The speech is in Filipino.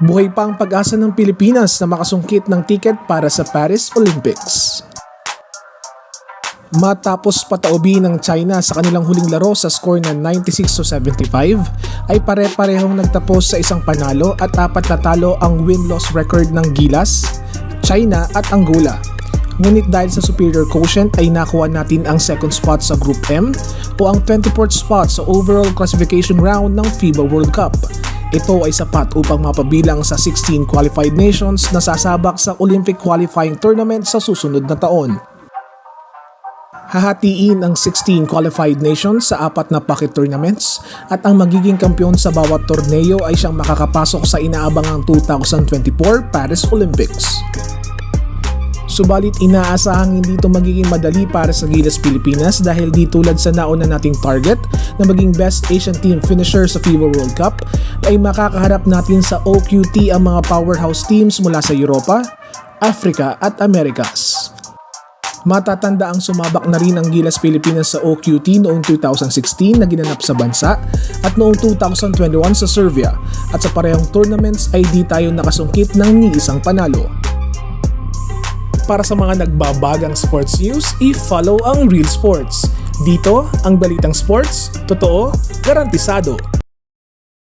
Buhay pa ang pag-asa ng Pilipinas na makasungkit ng tiket para sa Paris Olympics. Matapos pataubi ng China sa kanilang huling laro sa score na 96-75, ay pare-parehong nagtapos sa isang panalo at apat na talo ang win-loss record ng Gilas, China at Angola. Ngunit dahil sa superior quotient ay nakuha natin ang second spot sa Group M o ang 24th spot sa overall classification round ng FIBA World Cup. Ito ay sapat upang mapabilang sa 16 qualified nations na sasabak sa Olympic qualifying tournament sa susunod na taon. Hahatiin ang 16 qualified nations sa apat na pocket tournaments at ang magiging kampiyon sa bawat torneo ay siyang makakapasok sa inaabangang 2024 Paris Olympics. Subalit inaasahang hindi ito magiging madali para sa Gilas Pilipinas dahil di tulad sa nauna nating target na maging best Asian team finisher sa FIBA World Cup ay makakaharap natin sa OQT ang mga powerhouse teams mula sa Europa, Africa at Americas. Matatanda ang sumabak na rin ang Gilas Pilipinas sa OQT noong 2016 na ginanap sa bansa at noong 2021 sa Serbia at sa parehong tournaments ay di tayo nakasungkit ng ni isang panalo. Para sa mga nagbabagang sports news, i-follow ang Real Sports. Dito, ang balitang sports, totoo, garantisado.